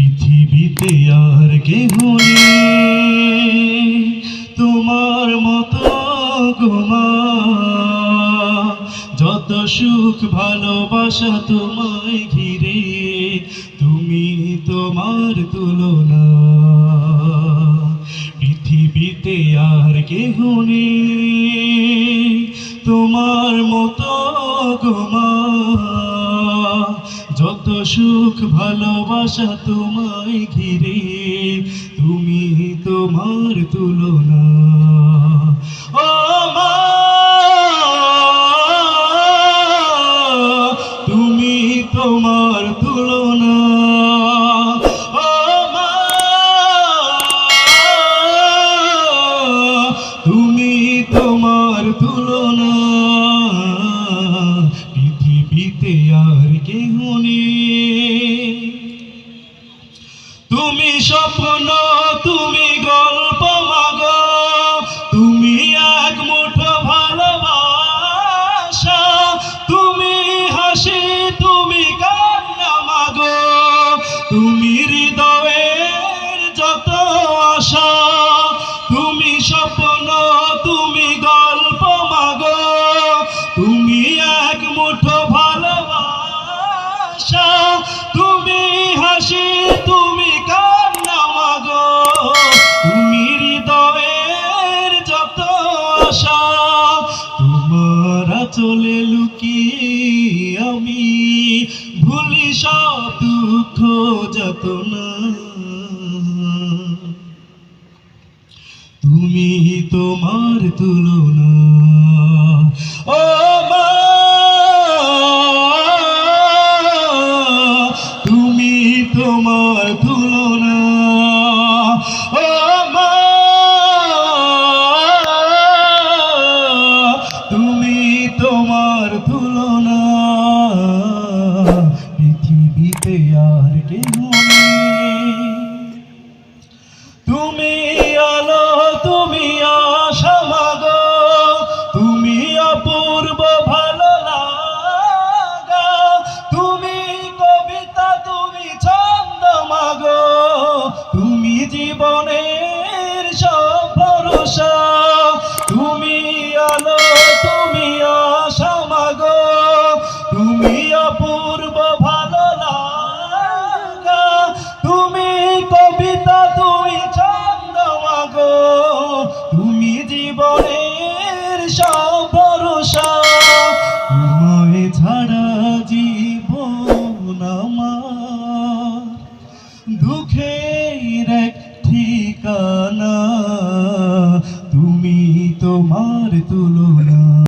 পৃথিবীতে আর কেহ নেই। তোমার মতো গোমা, যত সুখ ভালোবাসা তোমায় ঘিরে, তুমি তোমার তুলনা। পৃথিবীতে আর কেহ নেই। তোমার মতো গোমা যত সুখ ভালোবাসা তোমায় ঘিরে তুমি তোমার তুলনা। ও মা তুমি তোমার তুলনা। পৃথিবীতে আর কেহ নেই। তুমি স্বপ্ন তুমি গল্প তুমি কান্না মাগো। তুমি হৃদয়ের যত চলে লুকিয়ে আমি ভুলি সব দুঃখ যত না তুমি তোমার তুলনা। ও তোমার তুলনা। পৃথিবীতে আর কেউ তুমি আলো, তুমি আশা মাগো, তুমি অপূর্ব ভালো তুমি কবিতা, তুমি ছন্দ মাগ, তুমি জীবনের